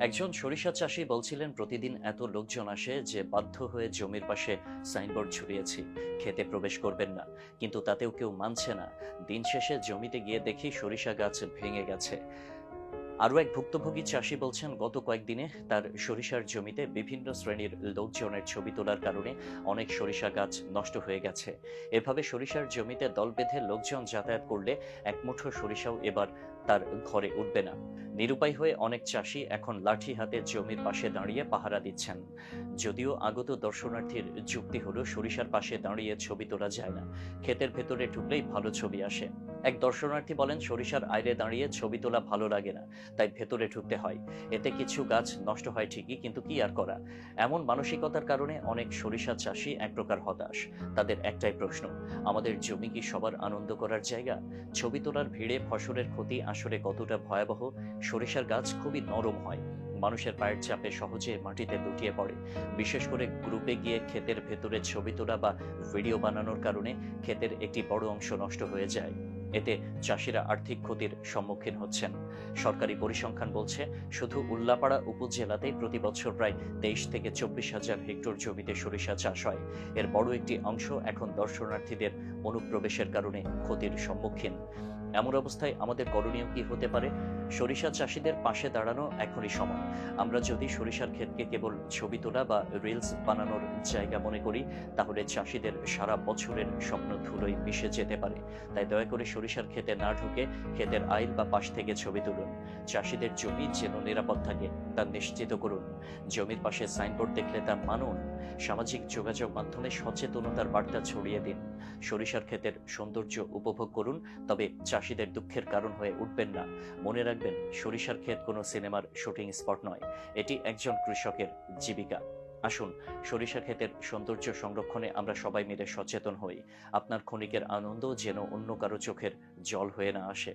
একজন সরিষা চাষী বলছিলেন, প্রতিদিন এত লোকজন আসে যে বাধ্য হয়ে জমির পাশে সাইনবোর্ড ঝুলিয়েছি, খেতে প্রবেশ করবেন না। কিন্তু তাতেও কেউ মানছে না। দিন শেষে জমিতে গিয়ে দেখি সরিষা গাছ ভেঙে গেছে। আরও এক ভুক্তভোগী চাষি বলছেন, গত কয়েকদিনে তার সরিষার জমিতে বিভিন্ন শ্রেণির লোকজনের ছবি তোলার কারণে অনেক সরিষা গাছ নষ্ট হয়ে গেছে। এভাবে সরিষার জমিতে দল বেঁধে লোকজন যাতায়াত করলে এক মুঠো সরিষাও এবার তার ঘরে উঠবে না। নিরুপায় হয়ে অনেক চাষি এখন লাঠি হাতে জমির পাশে দাঁড়িয়ে পাহারা দিচ্ছেন। যদিও আগত দর্শনার্থীর যুক্তি হলো, সরিষার পাশে দাঁড়িয়ে ছবি তোলা যায় না। ক্ষেতের ভেতরে ঢুকলেই ভালো ছবি আসে। এক দর্শনার্থী বলেন, সরিষার আইরে দাঁড়িয়ে ছবি তোলা ভালো লাগে না, তাই ভেতরে ঢুকতে হয়। এতে কিছু গাছ নষ্ট হয় ঠিকই, কিন্তু কি আর করা? এমন মানসিকতার কারণে অনেক সরিষা চাষি এক প্রকার হতাশ। তাদের একটাই প্রশ্ন, আমাদের জমি কি সবার আনন্দ করার জায়গা? ছবি তোলার ভিড়ে ফসলের ক্ষতি আসলে কতটা ভয়াবহ, সরিষার গাছ খুবই নরম হয়। মানুষের পায়ের চাপে সহজে মাটিতে লুটিয়ে পড়ে। বিশেষ করে গ্রুপে গিয়ে ক্ষেতের ভেতরে ছবি তোলা বা ভিডিও বানানোর কারণে ক্ষেতের একটি বড় অংশ নষ্ট হয়ে যায়। এতে চাষিরা আর্থিক ক্ষতির সম্মুখীন হচ্ছেন। সরকারি পরিসংখ্যান বলছে, শুধু উল্লাপাড়া উপজেলাতেই প্রতি বছর প্রায় তেইশ থেকে চব্বিশ হাজার হেক্টর জমিতে সরিষা চাষ হয়। এর বড় একটি অংশ এখন দর্শনার্থীদের অনুপ্রবেশের কারণে ক্ষতির সম্মুখীন। এমন অবস্থায় আমাদের করণীয় কি হতে পারে? সরিষা চাষিদের পাশে দাঁড়ানো এখনই সময় আমরা যদি সরিষার ক্ষেতকে কেবল ছবি তোলা বা রিলস বানানোর জায়গা মনে করি, তাহলে চাষিদের সারা বছরের স্বপ্ন ধুলোয় মিশে যেতে পারে। তাই দয়া করে সরিষার ক্ষেতে না ঢুকে ক্ষেতের আইল বা পাশ থেকে ছবি তুলুন। চাষিদের জমি যেন নিরাপদ থাকে, তা নিশ্চিত করুন। জমির পাশে সাইনবোর্ড দেখলে তা মানুন। সামাজিক যোগাযোগ মাধ্যমে সচেতনতার বার্তা ছড়িয়ে দিন। সরিষার ক্ষেতের সৌন্দর্য উপভোগ করুন, তবে চাষিদের দুঃখের কারণ হয়ে উঠবেন না। মনে রাখবেন সরিষার ক্ষেত কোনো সিনেমার শুটিং স্পট নয়। এটি একজন কৃষকের জীবিকা। আসুন সরিষা ক্ষেতের সৌন্দর্য সংরক্ষণে আমরা সবাই মিলে সচেতন হই। আপনার ক্ষণিকের আনন্দ যেন অন্য কারও চোখের জল হয়ে না আসে।